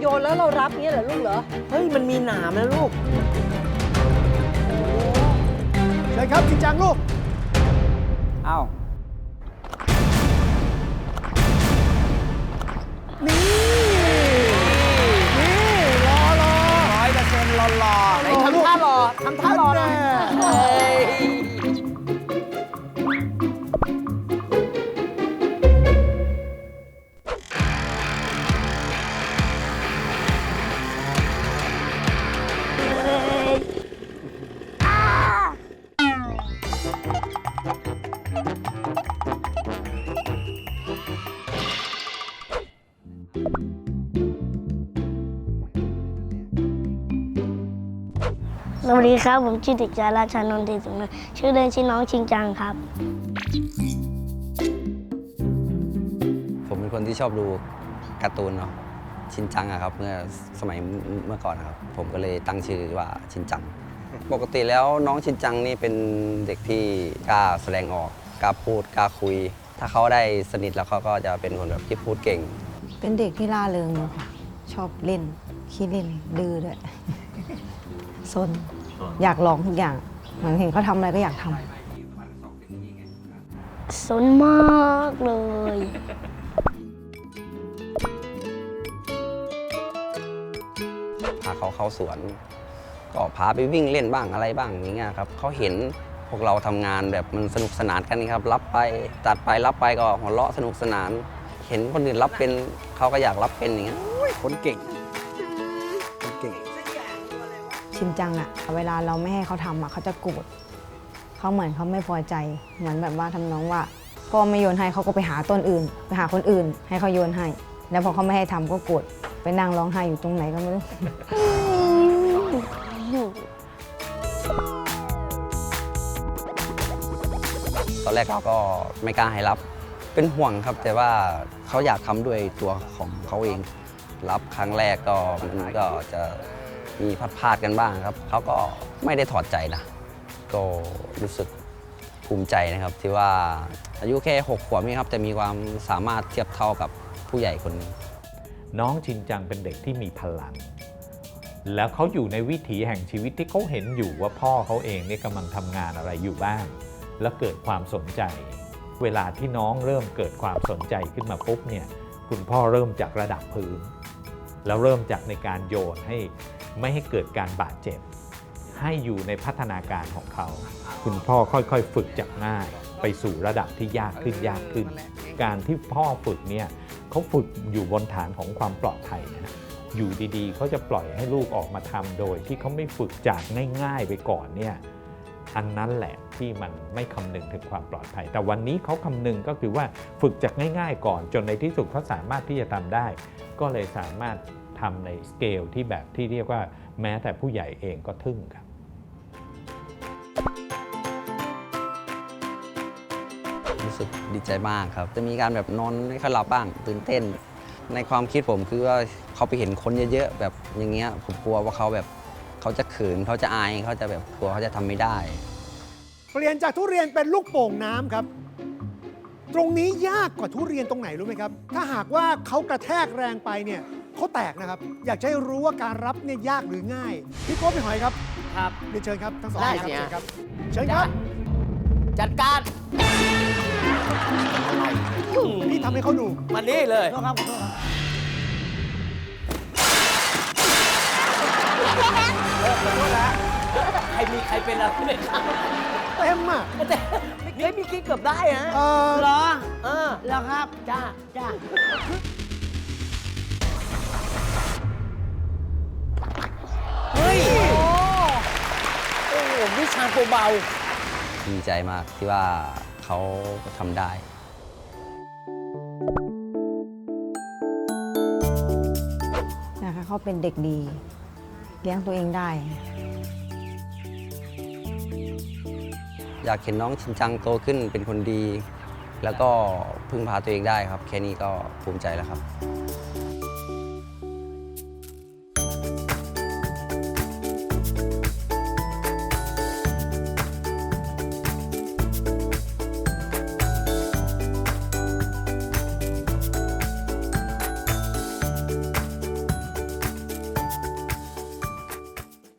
โยนแล้วเรารับเงี้ยเหรอลูกเหรอ เฮ้ย มันมีหนามนะลูก เชิญครับจริงจังลูกอ้าวนี่นี่ สวัสดีครับ ผมชื่อเด็กชายราชานนท์เทสุนทรชื่อเล่นชื่อน้องชิงจังครับ ผมเป็นคนที่ชอบดูการ์ตูนเนาะชินจังอะครับเมื่อสมัยเมื่อก่อนนะครับ ผมก็เลยตั้งชื่อว่าชินจัง ปกติแล้วน้องชินจังนี่เป็นเด็กที่กล้าแสดงออกกล้าพูดกล้าคุย ถ้าเขาได้สนิทแล้วเขาก็จะเป็นคนแบบที่พูดเก่ง เป็นเด็กที่ล่าเริงค่ะชอบเล่นขี้เล่นดื้อด้วยซน อยากลองทุกอย่างเหมือนเห็นเขาทำอะไรก็อยากทำสนมากเลย พาเขาเข้าสวน ก็พาไปวิ่งเล่นบ้างอะไรบ้างอย่างเงี้ยครับเขาเห็นพวกเราทำงานแบบมันสนุกสนานกันครับ รับไปตัดไปรับไปก็หัวเราะสนุกสนาน เห็นคนอื่นรับเป็นเขาก็อยากรับเป็นอย่างเงี้ย คนเก่ง ชินจังอะเวลาเราไม่ให้เขาทำอะเขาจะโกรธเขาเหมือนเขาไม่พอใจ เหมือนแบบว่าทำน้องว่าพ่อไม่โยนให้เขาก็ไปหาต้นอื่น ไปหาคนอื่น ให้เขาโยนให้ แล้วพอเขาไม่ให้ทำก็โกรธไปนั่งร้องไห้อยู่ตรงไหนก็ไม่รู้ตอนแรกเราก็ไม่กล้าให้รับ เป็นห่วงครับ แต่ว่าเขาอยากทำด้วยตัวของเขาเอง รับครั้งแรกก็มันก็จะ มีพัดพลาดกันบ้างครับเขาก็ไม่ได้ถอดใจนะก็รู้สึกภูมิใจนะครับ ที่ว่าอายุแค่หกขวบนี่ครับจะมีความสามารถเทียบเท่ากับผู้ใหญ่คนนึงน้องชินจังเป็นเด็กที่มีพลัง แล้วเขาอยู่ในวิถีแห่งชีวิตที่เขาเห็นอยู่ว่าพ่อเขาเองเนี่ยกำลังทำงานอะไรอยู่บ้าง แล้วเกิดความสนใจ เวลาที่น้องเริ่มเกิดความสนใจขึ้นมาปุ๊บเนี่ยคุณพ่อเริ่มจากระดับพื้น แล้วเริ่มจากในการโยนให้ ไม่ให้เกิดการบาดเจ็บ ให้อยู่ในพัฒนาการของเขา คุณพ่อค่อยๆ ฝึกจากง่าย ไปสู่ระดับที่ยากขึ้นยากขึ้น การที่พ่อฝึกเนี่ยเขาฝึกอยู่บนฐานของความปลอดภัยนะฮะอยู่ดีๆ เขาจะปล่อยให้ลูกออกมาทำโดย ที่เขาไม่ฝึกจากง่ายๆ ไปก่อนเนี่ยอันนั้นแหละที่มันไม่คำนึงถึงความปลอดภัย แต่วันนี้เขาคำนึงก็คือว่าฝึกจากง่าย ๆ ก่อนจนในที่สุดเขาสามารถที่จะทำได้ ก็เลยสามารถ ทำในสเกลที่แบบที่เรียกว่าแม้แต่ผู้ใหญ่เองก็ทึ่งครับรู้สึกดีใจมากครับ จะมีการแบบนอนไม่ค่อยหลับบ้างตื่นเต้น ในความคิดผมคือว่าเขาไปเห็นคนเยอะๆแบบอย่างเงี้ยผมกลัวว่าเขาแบบเขาจะเขินเขาจะอายเขาจะแบบกลัวเขาจะทำไม่ได้ เปลี่ยนจากทุเรียนเป็นลูกโป่งน้ำครับ ตรงนี้ยากกว่าทุเรียนตรงไหนรู้ไหมครับ ถ้าหากว่าเขากระแทกแรงไปเนี่ย เขาแตกนะครับ อยากจะให้รู้ว่าการรับเนี่ยยากหรือง่าย พี่โก้พี่หอยครับครับ เรียนเชิญครับทั้งสองได้ท่านสิครับฮะเชิญครับจัดการพี่ทำให้เขาดูมานี่เลย ครับใครมีใครเป็นอะไรไหมครับเต็มอะ แต่เฮ้ยมีคิดเกือบได้ฮะเออ เหรอ เออเหรอครับ จ้าจ้า อ้โหวิชาเบา ดีใจมากที่ว่าเขาทำได้ นะคะเขาเป็นเด็กดี เลี้ยงตัวเองได้ อยากเห็นน้องชินจังโตขึ้นเป็นคนดี แล้วก็พึ่งพาตัวเองได้ครับ แค่นี้ก็ภูมิใจแล้วครับ